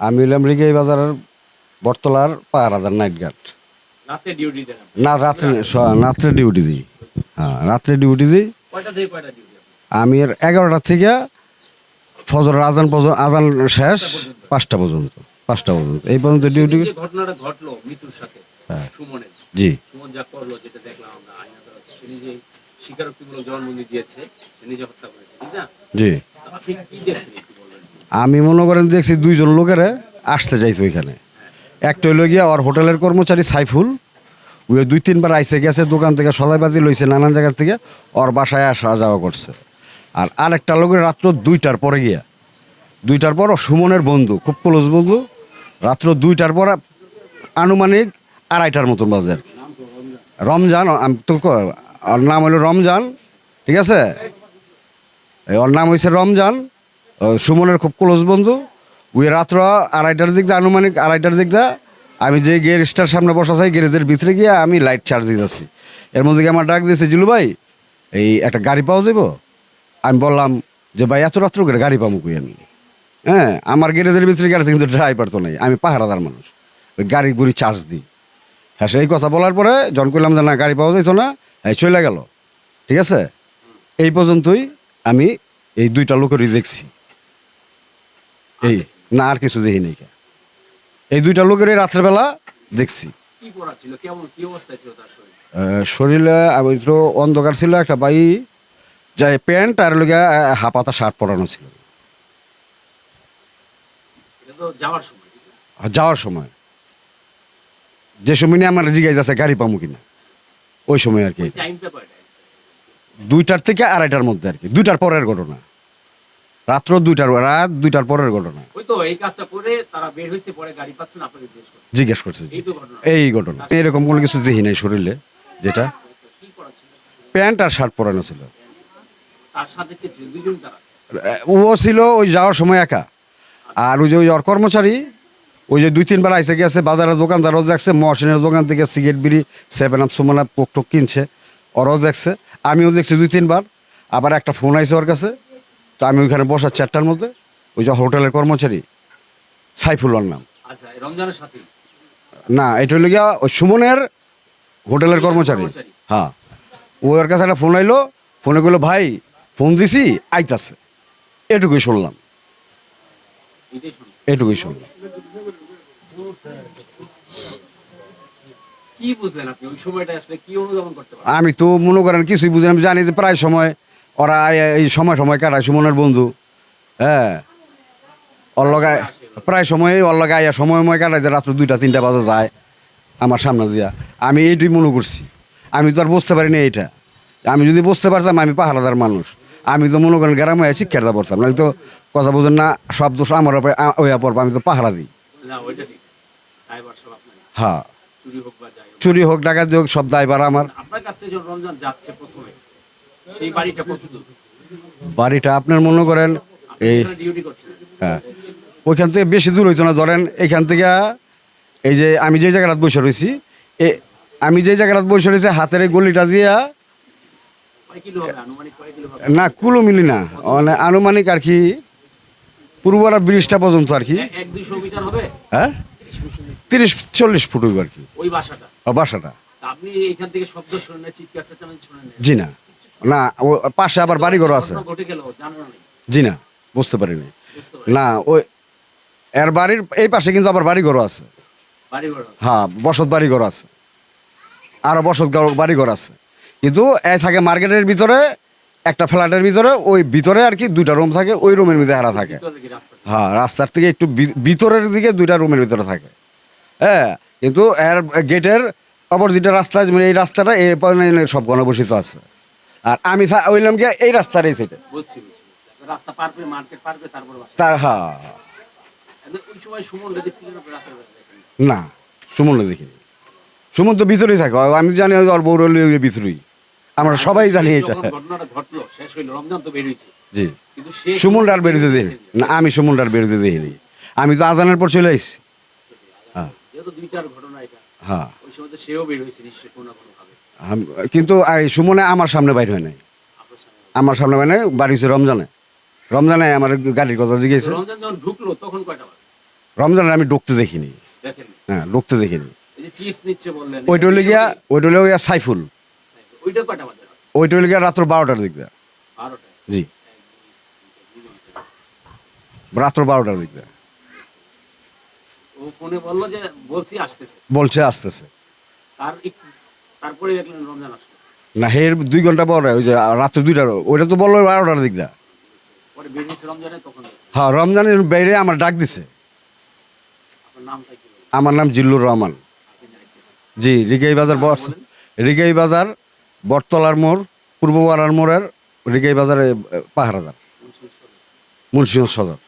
আমি হলাম রিগাই বাজারের বটতলার পাহারাদার নাইট গার্ড। না রাত্রে রাত্রে? ডিউটি দিই। হ্যাঁ রাত্রে ডিউটি দিই। আমি এগারোটা থেকে ফজর আজান পর্যন্ত আজান শেষ পাঁচটা পর্যন্ত পাঁচটা পর্যন্ত। এই পর্যন্ত ডিউটি ঘটনাটা ঘটলো মৃত্যুর সাথে হ্যাঁ। সুমনের জি। সুমন যা করল যেটা দেখলাম আমরা আইনা স্বীকারোক্তিমূলক জবানবন্দি দিয়েছে সে নিজে হত্যা করেছে ঠিক না? জি। আপনি কি দেখছেন আমি মনে করেন দেখছি দুইজন লোকের আসতে যাইতো ওইখানে। একটা হইল গিয়া ওর হোটেলের কর্মচারী সাইফুল, ওই দুই তিনবার আইসে গেছে, দোকান থেকে সদাইবাতি লইছে, নানান জায়গা থেকে ওর বাসায় আসা যাওয়া করছে। আর আরেকটা লোকের রাত্র দুইটার পরে গিয়া, দুইটার পর সুমনের বন্ধু, খুব ক্লোজ বন্ধু, রাত্র দুইটার পর আনুমানিক আড়াইটার মতন বাজে আর রমজান ওর নাম হলো রমজান, ঠিক আছে? ওর নাম হয়েছে রমজান সুমনের খুব ক্লোজ বন্ধু। ওই রাত্র আড়াইটার দিক দিয়ে, আনুমানিক আড়াইটার দিক দিয়ে আমি যে গ্যারেজটার সামনে বসা থাকি গ্যারেজের ভিতরে গিয়ে আমি লাইট চার্জ দিতেছি। এর মধ্যে গিয়ে আমার ডাক দিয়েছে জিলু ভাই, এই একটা গাড়ি পাওয়া যাব আমি বললাম যে, ভাই, এত রাত্র করে গাড়ি পাবো কই আমি? হ্যাঁ আমার গ্যারেজের ভিতরে গাড়ি কিন্তু ড্রাইভার তো নেই। আমি পাহারাদার মানুষ। ওই গাড়ি গুড়ি চার্জ দিই। হ্যাঁ সেই কথা বলার পরে জন করলাম যে, না, গাড়ি পাওয়া যাইতো না, এই চলে গেল। ঠিক আছে? এই পর্যন্তই আমি এই দুইটা লোকেরই দেখছি। এই না আর কিছু দেখি নাই এই দুইটা লোকেরই রাত্রেবেলা দেখছি। ছিল? তার শরীর? আমি একটু অন্ধকার ছিল একটা বাই যাই প্যান্ট আর লোকে হাফাতা শার্ট পরানো ছিল। যাওয়ার সময় যে সময় নিয়ে আমার যাচ্ছে গাড়ি পাবো কিনা? ওই সময় আর কি। দুইটার থেকে আড়াইটার মধ্যে আর কি। দুইটার পরের ঘটনা। রাত্র দুইটার রাত দুইটার পরের ঘটনা। জিজ্ঞেস করছে। এই ঘটনা। এরকম কোনো কিছু দেখি নাই শরীরে যেটা প্যান্ট আর শার্ট পরানো ছিল। ও ছিল ওই যাওয়ার সময় একা। আর ওই যে ওই কর্মচারী ওই যে দুই তিনবার আইসে গেছে বাজারের দোকানদারও দেখছে মহসিনের দোকান থেকে সিগারেট বিড়ি সেভেন আপ সুমনা পোক টোক কিনছে ওরাও দেখছে আমিও দেখছি দুই তিনবার। আবার একটা ফোন আইছে ওর কাছে তো আমি ওইখানে বসার চারটার মধ্যে ওই যে হোটেলের কর্মচারী সাইফুল ওর নাম। আচ্ছা রমজানের সাথে? না এটা হলো গিয়া ওই সুমনের হোটেলের কর্মচারী। হ্যাঁ। ওর কাছে একটা ফোন আইলো ফোনে গেলো ভাই ফোন দিছি আইতাছে। এটুকুই শুনলাম। এটুকুই শুনলাম। আমি তো মনে করেন কিছুই বুঝি না। আমি জানি যে প্রায় সময় ওরা এই সময় সময় কাটায় সুমনের বন্ধু। হ্যাঁ। ওর লগায় প্রায় সময় ওর লগায় আইয়া সময় সময় কাটায় যে রাত্র দুইটা তিনটা বাজে যায় আমার সামনে দিয়া। আমি এইটুই মনে করছি। আমি তো আর বুঝতে পারিনি এইটা। আমি যদি বুঝতে পারতাম আমি পাহাড়াদার মানুষ। আমি তো মনে করেন গ্রামে শিক্ষাটা পড়তাম। না তো কথা বুঝেন না সব দোষ আমার ওইয়া পড়ব আমি তো পাহারা দিই। হ্যাঁ। চুরি হোক ডাকাতি হোক সব দায়বার আমার। আপনার কাছ থেকে রমজান যাচ্ছে প্রথমে সেই বাড়িটা বাড়িটা আপনার মনে করেন এই ডিউটি করছেন। হ্যাঁ। ওইখান থেকে বেশি দূর হইতো না ধরেন এইখান থেকে এই যে আমি যে জায়গাটা বসে রয়েছি এ আমি যে জায়গাটা বসে রয়েছি হাতের এই গলিটা দিয়া হবে না কুলো মিলি না। মানে আনুমানিক আর কি পূর্বরা ব্রিজটা পর্যন্ত আর কি। হ্যাঁ? তিরিশ চল্লিশ ফুট আর কি। ওই বাসাটা? ও বাসাটা। আপনি এখান থেকে শব্দ শুনেন চিৎকার চেঁচামেচি শুনেন না? জি না। না ও পাশে আবার বাড়িঘর আছে। জি না বুঝতে পারিনি। না ওই এর বাড়ির এই পাশে কিন্তু আবার বাড়িঘরও আছে। বাড়ি ঘর হ্যাঁ বসত বাড়িঘর আছে। আরও বসত ঘর- বাড়িঘর আছে। কিন্তু এ থাকে মার্কেটের ভিতরে একটা ফ্ল্যাটের ভিতরে ওই ভিতরে আর কি দুইটা রুম থাকে ওই রুমের মধ্যে হারা থাকে। ভিতরে হ্যাঁ রাস্তার থেকে একটু ভিতরের দিকে দুইটা রুমের ভিতরে থাকে। হ্যাঁ কিন্তু এর গেটের অপোজিটের রাস্তা মানে এই রাস্তাটা পর্যন্ত সব গণবসিত আছে। আর আমি ওইলাম গিয়ে এই রাস্তার এই সাইডে বুঝছি বুঝছি রাস্তা পার করে মার্কেট পার করে তারপর তার হ্যাঁ ওই সময় সুমন দেখছিলেন আপনি রাতের বেলা? দেখেন না সুমন দেখিনি। সুমন তো ভিতরেই থাকে আমি জানি ওর বউর হলে ভিতরেই আমরা সবাই জানি এটা। জি। কিন্তু সে বেরোতে দেখিনি। না আমি সুমনটা আর বেরোতে দেখিনি। আমি তো আজানের পর চলে এসেছি হ্যাঁ। হ্যাঁ সেও বের হয়েছে নিশ্চয়ই কোনো। কিন্তু এই সুমনে আমার সামনে বাইর হয় নাই। আমার সামনে মানে বাড়ি হচ্ছে রমজানে। রমজানে আমার গাড়ির কথা জিজ্ঞেসে। রমজান আমি ঢুকতে দেখিনি। হ্যাঁ ঢুকতে দেখিনি। ওইটা হলে গিয়া ওইটা হলে গিয়া সাইফুল। ওইটা হলে গিয়া রাত্র বারোটার দিক দিয়ে। জি। রাত্র বারোটার দিক দিয়ে। বলছি আসতেছে। তারপরে দেখলেন রমজান আসলো। না হের দুই ঘণ্টা পরে ওই যে রাত্র দুইটার ওইটা তো বলল বারোটার দিক তখন হ্যাঁ রমজানের বাইরে আমার ডাক দিছে। আমার নাম জিল্লুর রহমান। জি রিগাই বাজার। রিগাই বাজার বটতলার মোড় পূর্ব পাড়ার মোড়ের রিগাই বাজারে পাহারাদার। মুন্সিগঞ্জ সদর।